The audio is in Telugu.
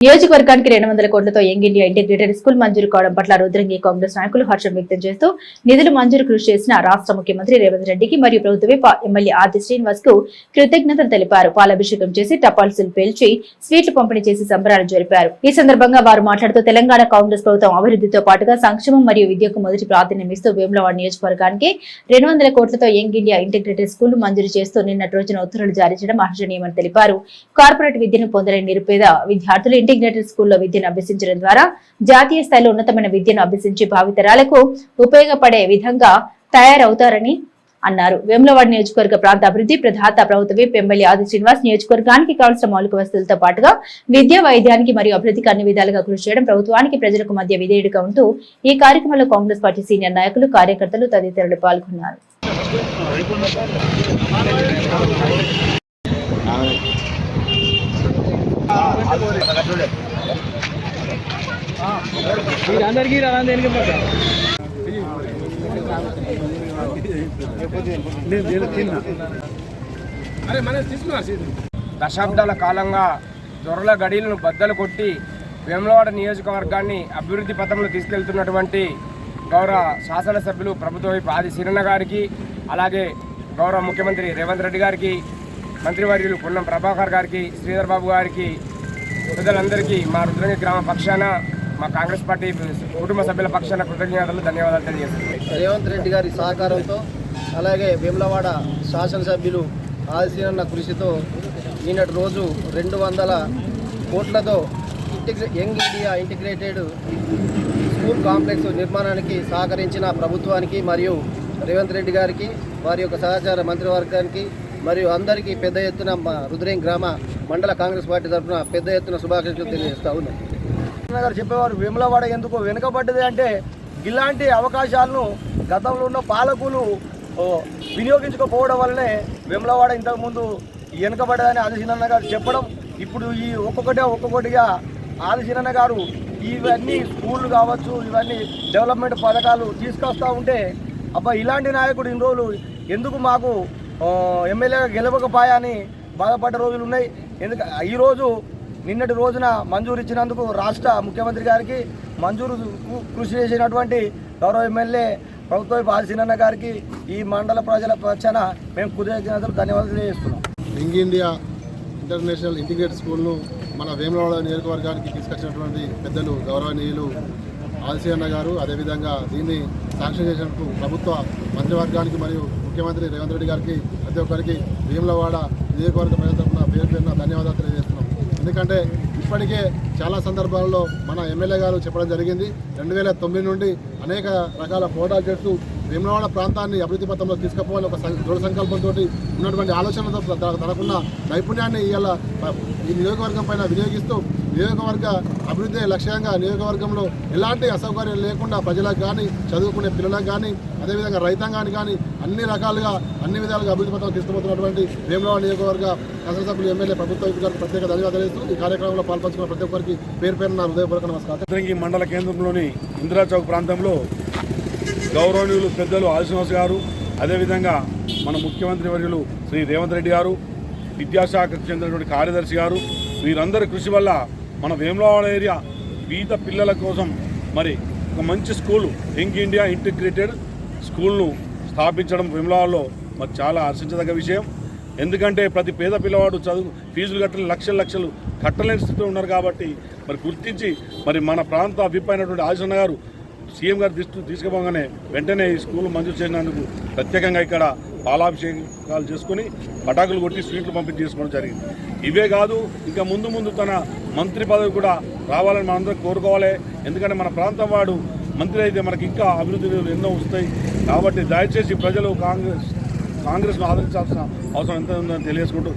నియోజకవర్గానికి రెండు వందల కోట్లతో యంగ్ ఇండియా ఇంటిగ్రేటెడ్ స్కూల్ మంజూరు కావడం పట్ల రుద్రంగి కాంగ్రెస్ నాయకులు హర్షం వ్యక్తం చేస్తూ నిధులు మంజూరు కృషి చేసిన రాష్ట్ర ముఖ్యమంత్రి రేవంత్ రెడ్డికి మరియు ప్రభుత్వ ఎమ్మెల్యే ఆది శ్రీనివాస్కు కృతజ్ఞతలు తెలిపారు. పాలాభిషేకం చేసి టపాల్సులు పేల్చి స్వీట్లు పంపిణీ చేసి సంబరాలు జరిపారు. ఈ సందర్భంగా వారు మాట్లాడుతూ తెలంగాణ కాంగ్రెస్ ప్రభుత్వం అభివృద్ధితో పాటుగా సంక్షేమం మరియు విద్యకు మొదటి ప్రాధాన్యం ఇస్తూ వేములవాడ నియోజకవర్గానికి రెండు వందల కోట్లతో యంగ్ ఇండియా ఇంటిగ్రేటెడ్ స్కూల్ మంజూరు చేస్తూ నిన్నటి రోజున ఉత్తర్వులు జారీ చేయడం హర్షణీయమని తెలిపారు. కార్పొరేట్ విద్యను పొందలేని నిరుపేద విద్యార్థులు ఇంటిగ్రేటెడ్ స్కూల్లో విద్యను అభ్యసించడం ద్వారా జాతీయ స్థాయిలో ఉన్నతమైన విద్యను అభ్యసించి భావితరాలకు ఉపయోగపడే విధంగా తయారవుతారని అన్నారు. వేములవాడ నియోజకవర్గ ప్రాంత అభివృద్ధి ప్రధాత ప్రభుత్వ విప్ ఎమ్మెల్యే ఆది శ్రీనివాస్ నియోజకవర్గానికి కావాల్సిన మౌలిక వసతులతో పాటుగా విద్యా వైద్యానికి మరియు అభివృద్ధికి అన్ని విధాలుగా కృషి చేయడం ప్రభుత్వానికి ప్రజలకు మధ్య విధేయుడిగా ఉంటూ ఈ కార్యక్రమంలో కాంగ్రెస్ పార్టీ సీనియర్ నాయకులు కార్యకర్తలు తదితరులు పాల్గొన్నారు. అందరికీ రా దేనికి దశాబ్దాల కాలంగా దొరల గడిలను బద్దలు కొట్టి వేములవాడ నియోజకవర్గాన్ని అభివృద్ధి పథంలో తీసుకెళ్తున్నటువంటి గౌరవ శాసనసభ్యులు ప్రభుత్వ వైపు ఆది సిరన్న గారికి అలాగే గౌరవ ముఖ్యమంత్రి రేవంత్ రెడ్డి గారికి మంత్రివర్యులు పొన్నం ప్రభాకర్ గారికి శ్రీధర్ బాబు గారికి ప్రజలందరికీ మా రుద్రంగి గ్రామ పక్షాన మా కాంగ్రెస్ పార్టీ కుటుంబ సభ్యుల పక్షాన కృతజ్ఞతలు ధన్యవాదాలు తెలియజేస్తున్నాను రేవంత్ రెడ్డి గారి సహకారంతో అలాగే వేములవాడ శాసనసభ్యులు ఆదిశీనన్న కృషితో ఈనాటి రోజు రెండు వందల కోట్లతో ఇంటిగ్రే young India integrated school complex నిర్మాణానికి సహకరించిన ప్రభుత్వానికి మరియు రేవంత్ రెడ్డి గారికి వారి యొక్క సహచార మంత్రివర్గానికి మరియు అందరికీ పెద్ద ఎత్తున మా రుద్రేం గ్రామ మండల కాంగ్రెస్ పార్టీ తరఫున పెద్ద ఎత్తున శుభాకాంక్షలు తెలియజేస్తా ఉన్నాం. గారు చెప్పేవారు వేములవాడ ఎందుకు వెనుకబడ్డది అంటే ఇలాంటి అవకాశాలను గతంలో ఉన్న పాలకులు వినియోగించుకోకపోవడం వల్లనే వేములవాడ ఇంతకుముందు వెనుకబడ్డదని ఆదిశీనన్న గారు చెప్పడం ఇప్పుడు ఈ ఒక్కొక్కటే ఒక్కొక్కటిగా ఆదిశీనన్న గారు ఇవన్నీ స్కూళ్ళు కావచ్చు ఇవన్నీ డెవలప్మెంట్ పథకాలు తీసుకొస్తూ ఉంటే అబ్బా ఇలాంటి నాయకుడు ఇన్ని రోజులు ఎందుకు మాకు ఎమ్మెల్యే గెలవకపాయా అని బాధపడ్డ రోజులు ఉన్నాయి. ఎందుకు ఈరోజు నిన్నటి రోజున మంజూరు ఇచ్చినందుకు రాష్ట్ర ముఖ్యమంత్రి గారికి మంజూరు కృషి చేసినటువంటి గౌరవ ఎమ్మెల్యే ప్రభుత్వ బాలసీనన్న గారికి ఈ మండల ప్రజల పక్షాన మేము కృతజ్ఞతలు ధన్యవాదాలు తెలియజేస్తున్నాం. యంగ్ ఇండియా ఇంటర్నేషనల్ ఇంటిగ్రేటెడ్ స్కూల్ను మన వేములవాడ నియోజకవర్గానికి తీసుకొచ్చినటువంటి పెద్దలు గౌరవనీయులు ఆల్సీ అన్న గారు అదేవిధంగా దీన్ని శాంక్షన్ చేసినందుకు ప్రభుత్వ మంత్రివర్గానికి మరియు ముఖ్యమంత్రి రేవంత్ రెడ్డి గారికి ప్రతి ఒక్కరికి వేములవాడ నియోజకవర్గ ప్రజల తరఫున పేరు పేరున ధన్యవాదాలు తెలియజేస్తున్నాం. ఎందుకంటే ఇప్పటికే చాలా సందర్భాల్లో మన ఎమ్మెల్యే గారు చెప్పడం జరిగింది. రెండు వేల తొమ్మిది నుండి అనేక రకాల పోరాటాలు చేస్తూ భీమలవాడ ప్రాంతాన్ని అభివృద్ధి పథంలో తీసుకుపోవాలి ఒక దృఢ సంకల్పంతో ఉన్నటువంటి ఆలోచనలతో త- తనకున్న నైపుణ్యాన్ని ఇవాళ ఈ నియోజకవర్గం పైన వినియోగిస్తూ నియోజకవర్గ అభివృద్ధి లక్ష్యంగా నియోజకవర్గంలో ఎలాంటి అసౌకర్యం లేకుండా ప్రజలకు కానీ చదువుకునే పిల్లలకు కానీ అదేవిధంగా రైతాంగానికి కానీ అన్ని రకాలుగా అన్ని విధాలుగా అభివృద్ధి పథకం తీసుకుపోతున్నటువంటి వేములవాడ నియోజకవర్గ శాసనసభ్యులు ఎమ్మెల్యే ప్రభుత్వ గారికి ప్రత్యేక ధన్యవాదాలు ఈ కార్యక్రమంలో పాల్పంచుకున్న ప్రతి ఒక్కరికి పేరు పేరు నా హృదయపూర్వక నమస్కారం. మండల కేంద్రంలోని ఇందిరా చౌక్ ప్రాంతంలో గౌరవనీయులు పెద్దలు ఆదిశ్రీనివాస్ గారు అదేవిధంగా మన ముఖ్యమంత్రి వర్యులు శ్రీ రేవంత్ రెడ్డి గారు విద్యాశాఖకు చెందినటువంటి కార్యదర్శి గారు వీరందరి కృషి వల్ల మన వేములవాడ ఏరియా పేద పిల్లల కోసం మరి ఒక మంచి స్కూల్ యంగ్ ఇండియా ఇంటిగ్రేటెడ్ స్కూల్ను స్థాపించడం వేములవాడలో మరి చాలా హర్షించదగ్గ విషయం. ఎందుకంటే ప్రతి పేద పిల్లవాడు చదువు ఫీజులు కట్టలేని లక్షలు లక్షలు కట్టలేని స్థితిలో ఉన్నారు కాబట్టి మరి గుర్తించి మరి మన ప్రాంత అభిప్రాయం అయినటువంటి గారు సీఎం గారు తీసుకు తీసుకుపోగానే వెంటనే ఈ స్కూల్ మంజూరు చేసినందుకు ప్రత్యేకంగా ఇక్కడ పాలాభిషేకాలు చేసుకుని పటాకులు కొట్టి స్వీట్లు పంపిణీ చేసుకోవడం జరిగింది. ఇవే కాదు ఇంకా ముందు ముందు తన మంత్రి పదవి కూడా రావాలని మనందరం కోరుకోవాలి. ఎందుకంటే మన ప్రాంతం వాడు మంత్రి అయితే మనకి ఇంకా అభివృద్ధి ఎన్నో వస్తాయి. కాబట్టి దయచేసి ప్రజలు కాంగ్రెస్ కాంగ్రెస్ను ఆదరించాల్సిన అవసరం ఎంత ఉందని తెలియజేసుకుంటూ